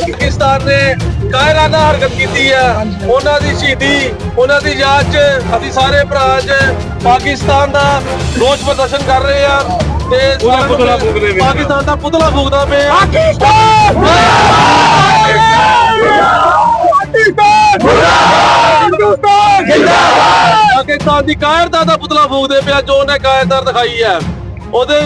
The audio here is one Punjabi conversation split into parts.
ਪਾਕਿਸਤਾਨ ਨੇ ਕਾਇਰਾਨਾ ਹਰਕਤ ਕੀਤੀ ਹੈ। ਉਹਨਾਂ ਦੀ ਸ਼ਹੀਦੀ ਉਹਨਾਂ ਦੀ ਯਾਦ 'ਚ ਅਸੀਂ ਸਾਰੇ ਭਰਾ ਅੱਜ ਪਾਕਿਸਤਾਨ ਦਾ ਰੋਸ ਪ੍ਰਦਰਸ਼ਨ ਕਰ ਰਹੇ ਆ ਤੇ ਪੁਤਲਾ ਪਾਕਿਸਤਾਨ ਦਾ ਪੁਤਲਾ ਫੂਕਦਾ ਪਿਆ ਪਾਕਿਸਤਾਨ ਦੀ ਕਾਇਰਤਾ ਦਾ ਪੁਤਲਾ ਫੂਕਦੇ ਪਿਆ ਜੋ ਉਹਨੇ ਕਾਇਰਤਾ ਦਿਖਾਈ ਹੈ। ਉਹਦੇ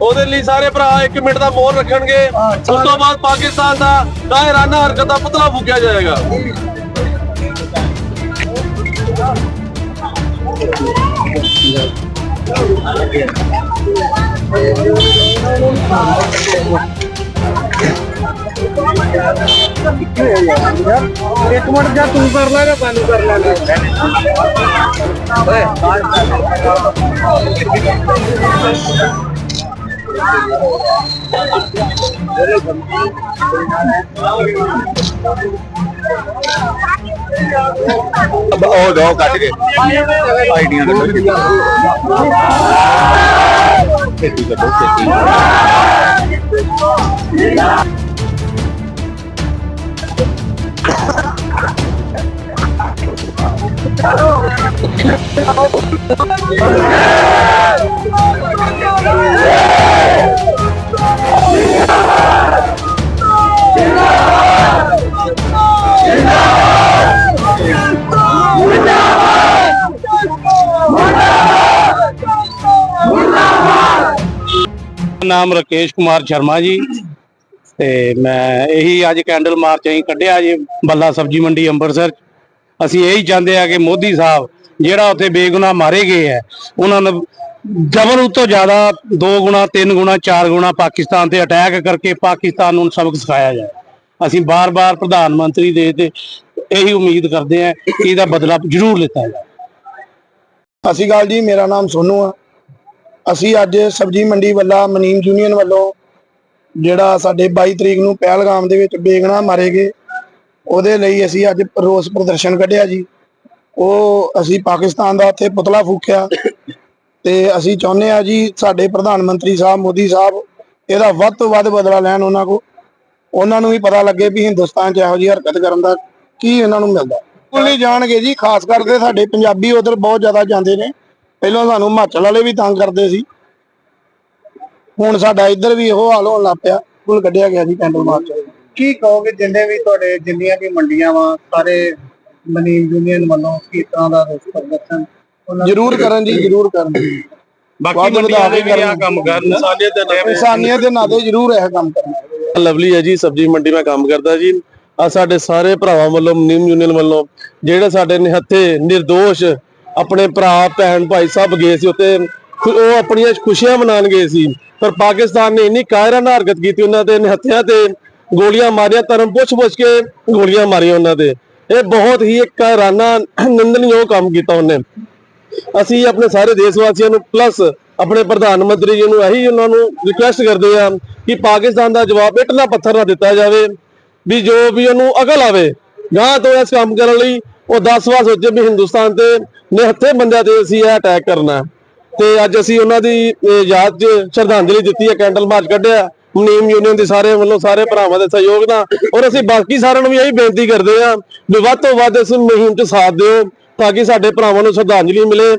ਉਹਦੇ ਲਈ ਸਾਰੇ ਭਰਾ 1 ਮਿੰਟ ਦਾ ਮੌਨ ਰੱਖਣਗੇ। ਉਸ ਤੋਂ ਬਾਅਦ ਪਾਕਿਸਤਾਨ ਦਾ ਕਾਇਰਾਨਾ ਹਰਕਤ ਦਾ ਪੁਤਲਾ ਫੂਕਿਆ ਜਾਏਗਾ। ਇੱਕ ਮਿੰਟ ਜਾਂ ਤੂੰ ਕਰ ਲੈ ਜਾਂ ਮੈਨੂੰ ਕਰ ਲੈ ਉਹ ਦੋ ਕੱਟ ਕੇ ਆਈਡੀਆਂ ਕੱਢੋ ਛੇਤੀ ਕੱਢੋ ਛੇਤੀ ਨਾਮ ਰਕੇਸ਼ ਕੁਮਾਰ ਸ਼ਰਮਾ ਜੀ। ਤੇ ਮੈਂ ਇਹੀ ਅੱਜ ਕੈਂਡਲ ਮਾਰਚ ਅਸੀਂ ਕੱਢਿਆ ਜੀ, ਬੱਲਾ ਸਬਜੀ ਮੰਡੀ ਅੰਮ੍ਰਿਤਸਰ ਅਸੀਂ ਇਹੀ ਚਾਹੁੰਦੇ ਆ ਕਿ ਮੋਦੀ ਸਾਹਿਬ ਜਿਹੜਾ ਉੱਥੇ ਬੇਗੁਨਾਹ ਮਾਰੇ ਗਏ ਹੈ, ਉਹਨਾਂ ਨੂੰ ਜਬਰ ਉਤੋਂ ਜ਼ਿਆਦਾ ਦੋ ਗੁਣਾ, ਤਿੰਨ ਗੁਣਾ, ਚਾਰ ਗੁਣਾ ਪਾਕਿਸਤਾਨ ਤੇ ਅਟੈਕ ਕਰਕੇ ਪਾਕਿਸਤਾਨ ਨੂੰ ਸਬਕ ਸਿਖਾਇਆ ਜਾਏ। ਅਸੀਂ ਬਾਰ-ਬਾਰ ਪ੍ਰਧਾਨ ਮੰਤਰੀ ਦੇ ਤੇ ਇਹੀ ਉਮੀਦ ਕਰਦੇ ਆ ਕਿ ਇਹਦਾ ਬਦਲਾ ਜ਼ਰੂਰ ਲਿੱਤਾ ਜਾਏ। ਸਤਿ ਸ਼੍ਰੀ ਅਕਾਲ ਜੀ, ਮੇਰਾ ਨਾਮ ਸੋਨੂ ਆ। ਅਸੀਂ ਅੱਜ ਸਬਜੀ ਮੰਡੀ ਵੱਲਾ, ਮਨੀਮ ਯੂਨੀਅਨ ਵੱਲੋਂ ਜਿਹੜਾ ਸਾਡੇ 22 ਤਰੀਕ ਨੂੰ ਪਹਿਲਗਾਮ ਦੇ ਵਿੱਚ ਬੇਗਣਾ ਮਾਰੇ ਗਏ। ਉਹਦੇ ਲਈ ਅਸੀਂ ਅੱਜ ਰੋਸ ਪ੍ਰਦਰਸ਼ਨ ਕੱਢਿਆ ਜੀ। ਉਹ ਅਸੀਂ ਪਾਕਿਸਤਾਨ ਦਾ ਉੱਥੇ ਪੁਤਲਾ ਫੂਕਿਆ। ਤੇ ਅਸੀਂ ਚਾਹੁੰਦੇ ਆ ਜੀ, ਸਾਡੇ ਪ੍ਰਧਾਨ ਮੰਤਰੀ ਸਾਹਿਬ, ਮੋਦੀ ਸਾਹਿਬ, ਇਹਦਾ ਵੱਧ ਤੋਂ ਵੱਧ ਬਦਲਾ ਲੈਣ ਉਹਨਾਂ ਕੋ ਉਹਨਾਂ ਨੂੰ ਵੀ ਪਤਾ ਲੱਗੇ ਵੀ ਹਿੰਦੁਸਤਾਨ 'ਚ ਇਹੋ ਜਿਹੀ ਹਰਕਤ ਕਰਨ ਦਾ ਕੀ ਇਹਨਾਂ ਨੂੰ ਮਿਲਦਾ। ਬਿਲਕੁਲ ਨਹੀਂ ਜਾਣਗੇ ਜੀ, ਖਾਸ ਕਰਕੇ ਸਾਡੇ ਪੰਜਾਬੀ ਉਧਰ ਬਹੁਤ ਜ਼ਿਆਦਾ ਜਾਂਦੇ ਨੇ। ਪਹਿਲਾਂ ਸਾਨੂੰ ਹਿਮਾਚਲ ਵਾਲੇ ਵੀ ਤੰਗ ਕਰਦੇ ਸੀ। ਹੁਣ ਸਾਡਾ ਇੱਧਰ ਵੀ ਇਹੋ ਹਾਲ ਹੋਣ ਲੱਗ ਪਿਆ। ਕੁਲ ਕੱਢਿਆ ਗਿਆ ਜੀ ਕੈਂਡਲ ਮਾਰਚ। ਕੀ ਕਹੋਗੇ ਜਿੰਨੇ ਵੀ ਤੁਹਾਡੇ ਜਿੰਨੀਆਂ ਵੀ ਮੰਡੀਆਂ ਵਾ ਸਾਰੇ ਮਨੀਮ ਯੂਨੀਅਨ ਵੱਲੋਂ ਕੀ ਤਰ੍ਹਾਂ ਦਾ ਰੋਸ ਪ੍ਰਦਰਸ਼ਨ? ਜ਼ਰੂਰ ਕਰਨ ਜੀ ਜ਼ਰੂਰ ਕਰਨ। ਬਾਕੀ ਮੰਡੀਆਂ ਦੇ ਵੀ ਆ ਕੰਮ ਕਰਨ ਸਾਡੇ ਤੇ ਇਨਸਾਨੀਅਤ ਦੇ ਨਾਤੇ ਜ਼ਰੂਰ ਇਹ ਕੰਮ ਕਰਨਾ। ਲਵਲੀ ਹੈ ਜੀ ਸਬਜੀ ਮੰਡੀ ਮੈਂ ਕੰਮ ਕਰਦਾ ਜੀ। ਆ ਸਾਡੇ ਸਾਰੇ ਭਰਾਵਾਂ ਵੱਲੋਂ ਨਿਮ ਯੂਨੀਅਨ ਵੱਲੋਂ ਜਿਹੜੇ ਸਾਡੇ ਨਿਹੱਥੇ ਨਿਰਦੋਸ਼ ਆਪਣੇ ਭਰਾ, ਭੈਣ, ਭਾਈ ਸਭ ਗਏ ਸੀ ਉੱਤੇ ਖੁ- ਉਹ ਆਪਣੀਆਂ ਖੁਸ਼ੀਆਂ ਮਨਾਉਣ ਗਏ ਸੀ। ਪਰ ਪਾਕਿਸਤਾਨ ਨੇ ਇੰਨੀ ਕਾਇਰਾਨਾ ਹਰਕਤ ਕੀਤੀ ਉਹਨਾਂ ਦੇ ਨਿਹੱਥਿਆਂ ਤੇ, ਗੋਲੀਆਂ ਮਾਰੀਆਂ, ਧਰਮ ਪੁੱਛ ਪੁੱਛ ਕੇ ਗੋਲੀਆਂ ਮਾਰੀਆਂ ਉਹਨਾਂ ਦੇ। ਇਹ ਬਹੁਤ ਹੀ ਇੱਕ ਕਾਇਰਾਨਾ ਨਿੰਦਣਯੋਗ ਕੰਮ ਕੀਤਾ ਉਹਨੇ। ਅਸੀਂ ਆਪਣੇ ਸਾਰੇ ਦੇਸ਼ ਵਾਸੀਆਂ ਨੂੰ ਪਲੱਸ ਆਪਣੇ ਪ੍ਰਧਾਨ ਮੰਤਰੀ ਜੀ ਨੂੰ ਇਹੀ ਉਹਨਾਂ ਨੂੰ ਰਿਕੁਐਸਟ ਕਰਦੇ ਆ ਕਿ ਪਾਕਿਸਤਾਨ ਦਾ ਜਵਾਬ ਇੱਟ ਨਾਲ ਪੱਥਰ ਨਾਲ ਦਿੱਤਾ ਜਾਵੇ ਵੀ ਜੋ ਵੀ ਉਹਨੂੰ ਅਕਲ ਆਵੇ ਗਾਂ ਤੋਂ ਇਸ ਕੰਮ ਕਰਨ ਲਈ ਉਹ 10 ਵਾਰ ਸੋਚੇ ਵੀ ਹਿੰਦੁਸਤਾਨ ਤੇ ਨਿਹੱਥੇ ਬੰਦਿਆਂ ਤੇ ਅਸੀਂ ਇਹ ਅਟੈਕ ਕਰਨਾ ਹੈ। ਤੇ ਅੱਜ ਅਸੀਂ ਉਹਨਾਂ ਦੀ ਯਾਦ 'ਚ ਸ਼ਰਧਾਂਜਲੀ ਦਿੱਤੀ ਹੈ ਕੈਂਡਲ ਮਾਰਚ ਕੱਢਿਆ। ਨੀਮ ਯੂਨੀਅਨ ਦੇ ਸਾਰੇ ਵੱਲੋਂ ਸਾਰੇ ਭਰਾਵਾਂ ਦੇ ਸਹਿਯੋਗ ਨਾਲ। ਔਰ ਅਸੀਂ ਬਾਕੀ ਸਾਰਿਆਂ ਨੂੰ ਵੀ ਇਹੀ ਬੇਨਤੀ ਕਰਦੇ ਹਾਂ ਵੀ ਵੱਧ ਤੋਂ ਵੱਧ ਇਸ ਮੁਹਿੰਮ 'ਚ ਸਾਥ ਦਿਓ, ਤਾਂ ਕਿ ਸਾਡੇ ਭਰਾਵਾਂ ਨੂੰ ਸ਼ਰਧਾਂਜਲੀ ਮਿਲੇ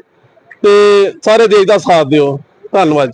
ਤੇ ਸਾਰੇ ਦੇਸ਼ ਦਾ ਸਾਥ ਦਿਓ। ਧੰਨਵਾਦ।